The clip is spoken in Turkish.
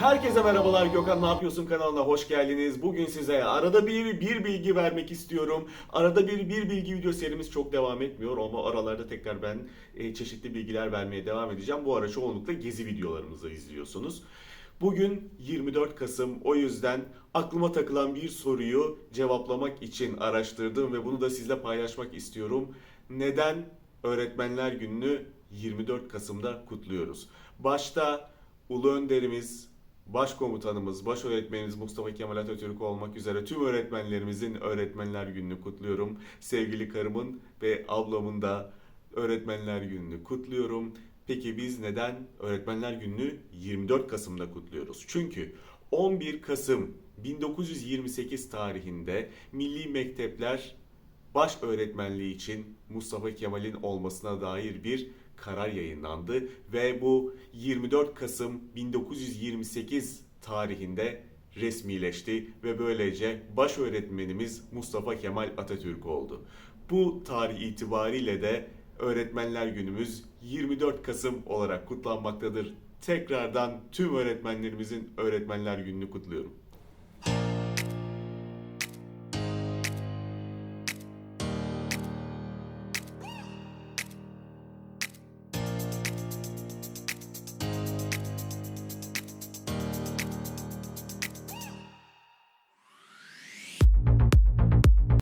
Herkese merhabalar Gökhan Ne Yapıyorsun kanalına hoş geldiniz. Bugün size arada bir bir bilgi vermek istiyorum. Arada bir bir bilgi video serimiz çok devam etmiyor ama aralarda tekrar ben e, çeşitli bilgiler vermeye devam edeceğim. Bu ara çoğunlukla gezi videolarımızı izliyorsunuz. Bugün 24 Kasım o yüzden aklıma takılan bir soruyu cevaplamak için araştırdım ve bunu da sizle paylaşmak istiyorum. Neden Öğretmenler Günü'nü 24 Kasım'da kutluyoruz? Başta Ulu Önderimiz, Başkomutanımız, baş öğretmenimiz Mustafa Kemal Atatürk olmak üzere tüm öğretmenlerimizin Öğretmenler Günü'nü kutluyorum. Sevgili karımın ve ablamın da Öğretmenler Günü'nü kutluyorum. Peki biz neden Öğretmenler Günü'nü 24 Kasım'da kutluyoruz? Çünkü 11 Kasım 1928 tarihinde milli mektepler baş öğretmenliği için Mustafa Kemal'in olmasına dair bir karar yayınlandı ve bu 24 Kasım 1928 tarihinde resmileşti ve böylece baş öğretmenimiz Mustafa Kemal Atatürk oldu. Bu tarih itibariyle de Öğretmenler Günümüz 24 Kasım olarak kutlanmaktadır. Tekrardan tüm öğretmenlerimizin Öğretmenler Günü'nü kutluyorum.